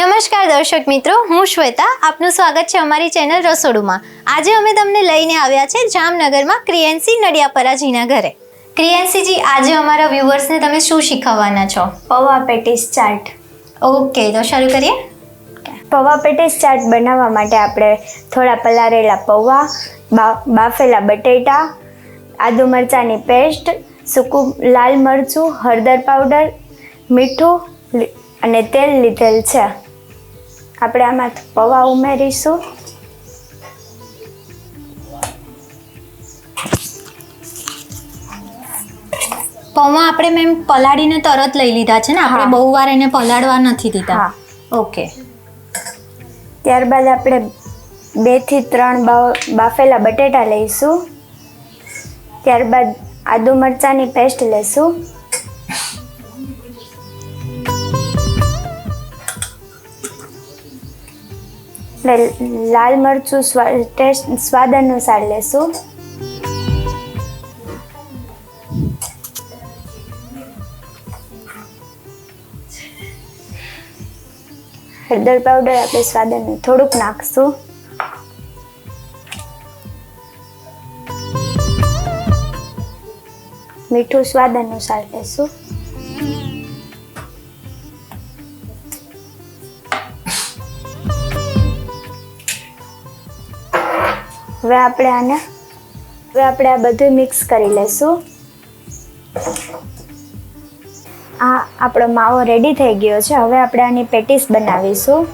નમસ્કાર દર્શક મિત્રો હું શ્વેતા આપનું સ્વાગત છે અમારી ચેનલ રસોડુમાં. આજે અમે તમને લઈને આવ્યા છે જામનગરમાં ક્રિએન્સી નડિયાપરાજીના ઘરે. ક્રિએન્સીજી આજે અમારા વ્યૂવર્સને તમે શું શીખવવાના છો? પૌવા પેટીસ ચાટ. ઓકે તો શરૂ કરીએ. પૌવા પેટીસ ચાટ બનાવવા માટે આપણે થોડા પલાળેલા પૌવા બાફેલા બટેટા આદુ મરચાંની પેસ્ટ સૂકું લાલ મરચું હળદર પાવડર મીઠું અને તેલ લીધેલ છે. આપણે આમાં પૌવા ઉમેરીશું. પૌવા આપણે મેમ પલાળીને તરત લઈ લીધા છે ને? આપણે. બહુ વાર એને પલાળવા નથી દીધા. હા. ઓકે. ત્યારબાદ આપણે બેથી ત્રણ બાફેલા બટેટા લઈશું. ત્યારબાદ આદુ મરચાંની પેસ્ટ લેશું લાલ મરચું સ્વાદ ટેસ્ટ, સ્વાદ અનુસાર લેશું. હળદર પાવડર આપણે સ્વાદ થોડુંક નાખશું. મીઠું સ્વાદ અનુસાર લેશું. હવે આપણે આને, હવે આપણે આ બધું મિક્સ કરી લેશું આ આપણો માવો રેડી થઈ ગયો છે. હવે આપણે આની પેટીસ બનાવીશું.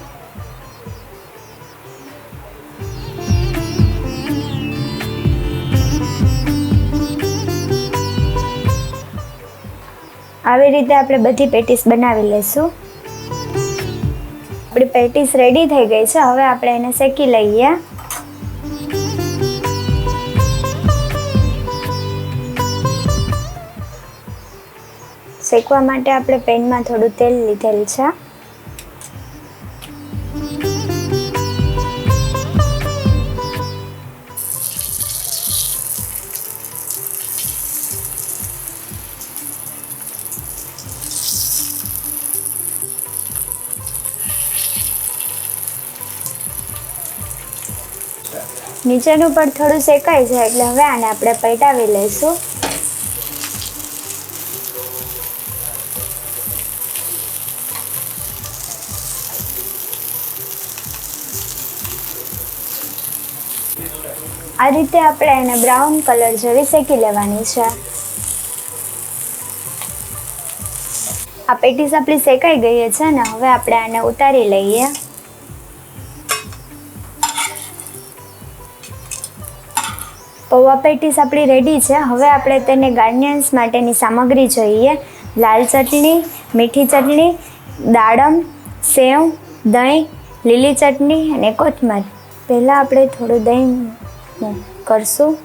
આવી રીતે આપણે બધી પેટીસ બનાવી લઈશું. આપણી પેટીસ રેડી થઈ ગઈ છે. હવે આપણે એને શેકી લઈએ. શેકવા માટે આપણે પેનમાં થોડું તેલ લીધેલ છે. નીચેનું પણ થોડું શેકાય છે, એટલે હવે આને આપણે પલટાવી લઈશું. આ રીતે આપણે એને બ્રાઉન કલર જેવી શેકી લેવાની છે. આ પેટીસ આપણી શેકાઈ ગઈ છે ને, હવે આપણે આને ઉતારી લઈએ. પૌવા પેટીસ આપણી રેડી છે. હવે આપણે તેને ગાર્નિયન્સ માટેની સામગ્રી જોઈએ. લાલ ચટણી, મીઠી ચટણી, દાડમ, સેવ, દહીં, લીલી ચટણી અને કોથમર. પહેલાં આપણે થોડું દહીં કરશું?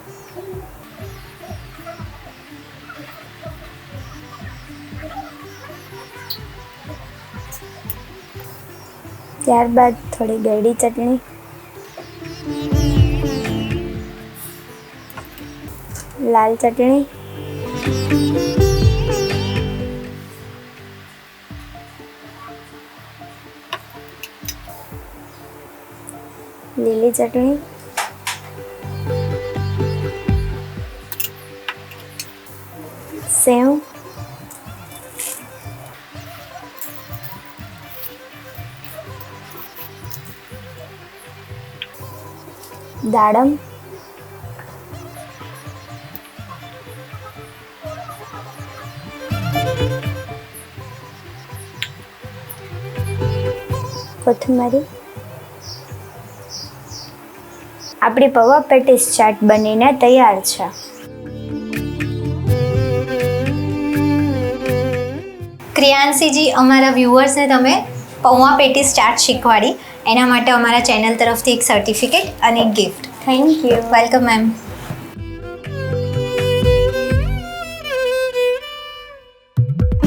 ત્યારબાદ થોડી ગળી ચટણી. લાલ ચટણી. લીલી ચટણી. સેવ દાડમ કોથમરી આપણી પવા પેટીસ ચાટ બનીને તૈયાર છે. ક્રિયાંશીજી અમારા વ્યુઅર્સને તમે પૌવા પેટી સ્ટાર્ટ શીખવાડી. એના માટે અમારા ચેનલ તરફથી એક સર્ટિફિકેટ અને એક gift thank you welcome ma'am